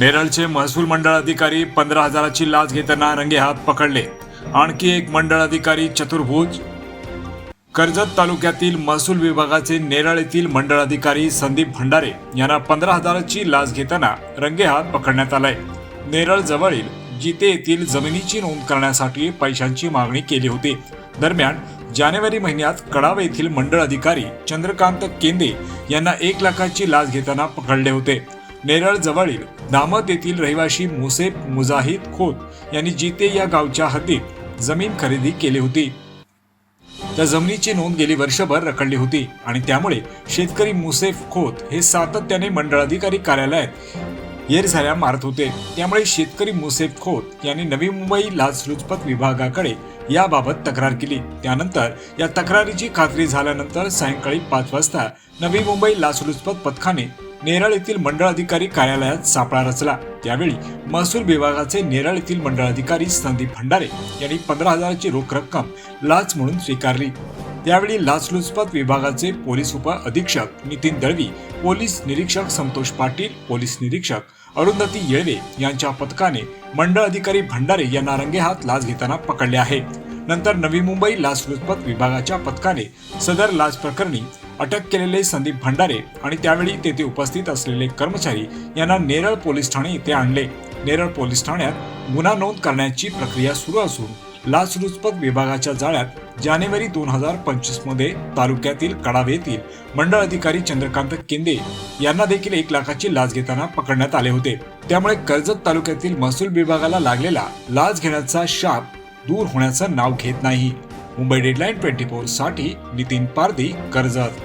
नेरळचे महसूल मंडळ अधिकारी पंधरा हजाराची लाच घेताना रंगेहात पकडले. आणखी एक मंडळ अधिकारी चतुर्भुज. कर्जत तालुक्यातील महसूल विभागाचे नेरळ येथील मंडळ अधिकारी संदीप भंडारे यांना पंधरा हजाराची लाच घेताना रंगेहात पकडण्यात आलाय. नेरळ जवळील जिते येथील जमिनीची नोंद करण्यासाठी पैशांची मागणी केली होती. दरम्यान जानेवारी महिन्यात कडाव येथील मंडळ अधिकारी चंद्रकांत केंदे यांना एक लाखाची लाच घेताना पकडले होते. नेरळ जवळील दामत येथील रहिवासी मुसेफ मुजाहिद खोत यांनी जिते या गावच्या हद्दीत जमीन खरेदी केली होती. त्या जमिनीची नोंद गेली वर्षभर रखडली होती आणि त्यामुळे शेतकरी मुसेफ खोत हे सातत्याने मंडळ अधिकारी कार्यालयात येरझाऱ्या मारत होते. त्यामुळे शेतकरी मुसेफ खोत यांनी नवी मुंबई लाचलुचपत विभागाकडे याबाबत तक्रार केली. त्यानंतर या तक्रारीची खात्री झाल्यानंतर सायंकाळी पाच वाजता नवी मुंबई लाचलुचपत पथकाने नेराळ येथील मंडळ अधिकारी कार्यालयात सापळा रचला. त्यावेळी महसूल विभागाचे नेराळ येथील मंडळ अधिकारी संदीप भंडारे यांनी पंधरा हजाराची रोख रक्कम लाच म्हणून स्वीकारली. त्यावेळी लाचलुचपत विभागाचे पोलीस उप अधीक्षक नितीन दळवी पोलीस निरीक्षक संतोष पाटील पोलीस निरीक्षक अरुंधती येळवे यांच्या पथकाने मंडळ अधिकारी भंडारे यांना रंगेहात लाच घेताना पकडले आहे. नंतर नवी मुंबई लाचलुचपत विभागाच्या पथकाने सदर लाच प्रकरणी अटक केलेले संदीप भंडारे आणि त्यावेळी तेथे उपस्थित असलेले कर्मचारी यांना नेरळ पोलीस ठाणे येथे आणले. नेरळ पोलीस ठाण्यात गुन्हा नोंद करण्याची प्रक्रिया सुरू असून लाचलुचपत विभागाच्या जाळ्यात जानेवारी दोन हजार पंचवीसमध्ये तालुक्यातील कडावे येथील मंडळ अधिकारी चंद्रकांत केंदे यांना देखील एक लाखाची लाच घेताना पकडण्यात आले होते. त्यामुळे कर्जत तालुक्यातील महसूल विभागाला लागलेला लाच घेण्याचा शाप दूर होण्याचं नाव घेत नाही. मुंबई डेडलाईन ट्वेंटी फोरसाठी नितीन पारदी कर्जत.